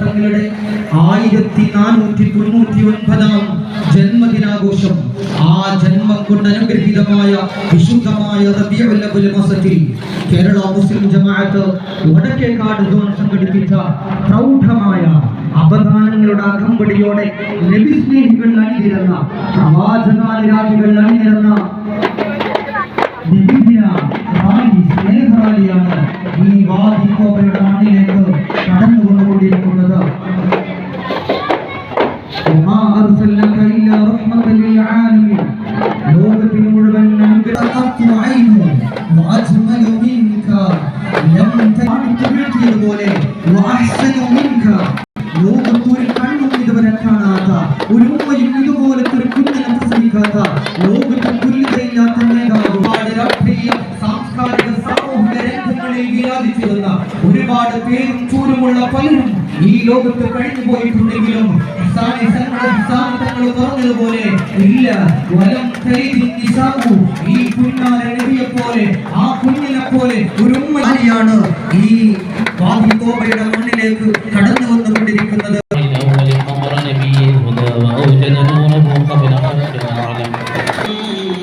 തങ്ങളുടെ ആയിരത്തി നാനൂറ്റി തൊണ്ണൂറ്റി ഒൻപതാം ജന്മദിനാഘോഷം ആ ജന്മം കൊണ്ട് അനുഗ്രഹീതമായ വിശുദ്ധമായ മാസത്തിൽ കേരള മുസ്ലിം ജമാഅത്ത് വടക്കേക്കാട് സോൺ സംഘടിപ്പിച്ച പ്രൗഢമായ അപദാനങ്ങളുടെ അകമ്പടിയോടെ നബിസ്നേഹികൾ അണിനിരന്ന പ്രവാചകാനുരാഗികൾ അണിനിരന്ന സ്നേഹറാലിയാണ് ഈ വാദിക്കോപ്പയുടെ മണ്ണിലേക്ക് കടന്നു കൊണ്ടുകൊണ്ടിരിക്കുന്നത് ലോകത്തിന് മുഴുവൻ വീഴ്ത്തിയതുപോലെ ലോകത്തൊരു കണ്ണും ഇതുവരെ കാണാത്ത ഒരു ഉമ്മയും ഇതുപോലത്തെ ഒരു കുഞ്ഞിനെ പ്രസംഗിക്കാത്ത ലോകത്ത് തുല്യതയില്ലാത്ത ഒരുപാട് ഒരുപാട് പേരും ചൂരുമുള്ള പലരും ഈ ലോകത്ത് കഴിഞ്ഞു പോയിട്ടുണ്ടെങ്കിലും പറഞ്ഞതുപോലെ ഇല്ല. വലം ഈ കുഞ്ഞാല നബിയെ പോലെ ആ കുഞ്ഞിനെ പോലെ ഒരു ഉമ്മയാണ് ഈ വാദിക്കോബയുടെ മണ്ണിലേക്ക് കടന്നു വന്നുകൊണ്ടിരിക്കുന്നത്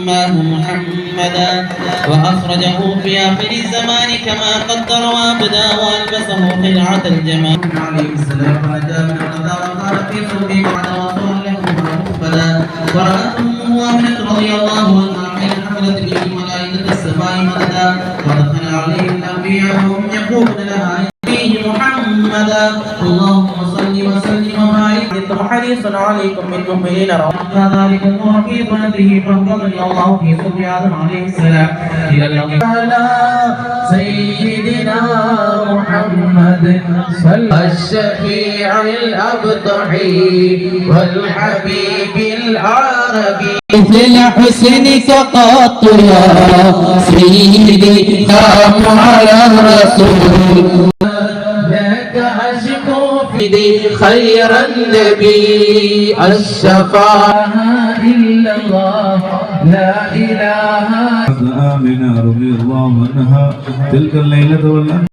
أماه محمدا وأخرجه في آخر الزمان كما قدر وأبدى وألبسه خلعة الجمال. عليه السلام فنجا من القضاء وقال في صلبه بعد وصول له مقبلا ورأت أمه آمنة رضي الله عنها حين حملت به ملائكة السماء مددا. ودخل عليه الأنبياء وهم يقولون لها فيه محمدا. اللهم صل أنتم حريص عليكم من مؤمنين ربنا ذلك الله في طاعته فانقضني الله في آدم عليه السلام على سيدنا محمد صلى الشفيع الابطحي والحبيب العربي. مثل حسنك قط يا سيدي سلام على الرسول لك أشكو في خير النبي الشفاعة إلا الله لا إله. آمنة رضي الله عنها تلك الليلة والأمر